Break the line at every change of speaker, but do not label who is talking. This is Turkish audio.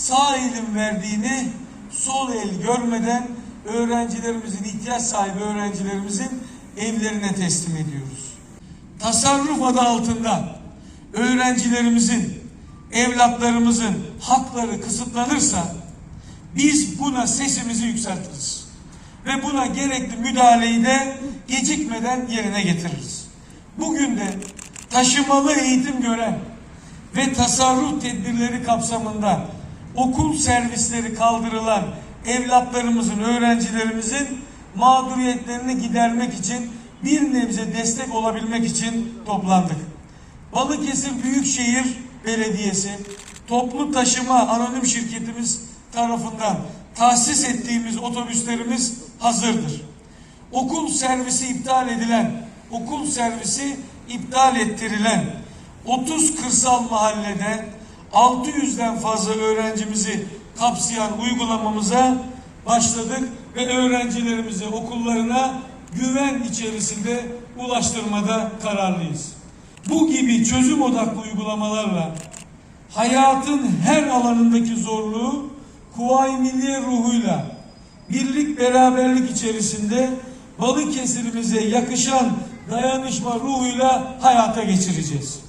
sağ elin verdiğini sol el görmeden öğrencilerimizin, ihtiyaç sahibi öğrencilerimizin evlerine teslim ediyoruz. Tasarruf adı altında öğrencilerimizin, evlatlarımızın hakları kısıtlanırsa biz buna sesimizi yükseltiriz. Ve buna gerekli müdahaleyi de gecikmeden yerine getiririz. Bugün de taşımalı eğitim gören ve tasarruf tedbirleri kapsamında okul servisleri kaldırılan evlatlarımızın, öğrencilerimizin mağduriyetlerini gidermek için bir nebze destek olabilmek için toplandık. Balıkesir Büyükşehir Belediyesi toplu taşıma anonim şirketimiz tarafından tahsis ettiğimiz otobüslerimiz hazırdır. Okul servisi iptal edilen, okul servisi iptal ettirilen 30 kırsal mahallede 600'den fazla öğrencimizi kapsayan uygulamamıza başladık ve öğrencilerimizi okullarına güven içerisinde ulaştırmada kararlıyız. Bu gibi çözüm odaklı uygulamalarla hayatın her alanındaki zorluğu Kuvayi Milliye ruhuyla birlik beraberlik içerisinde Balıkesir'imize yakışan dayanışma ruhuyla hayata geçireceğiz.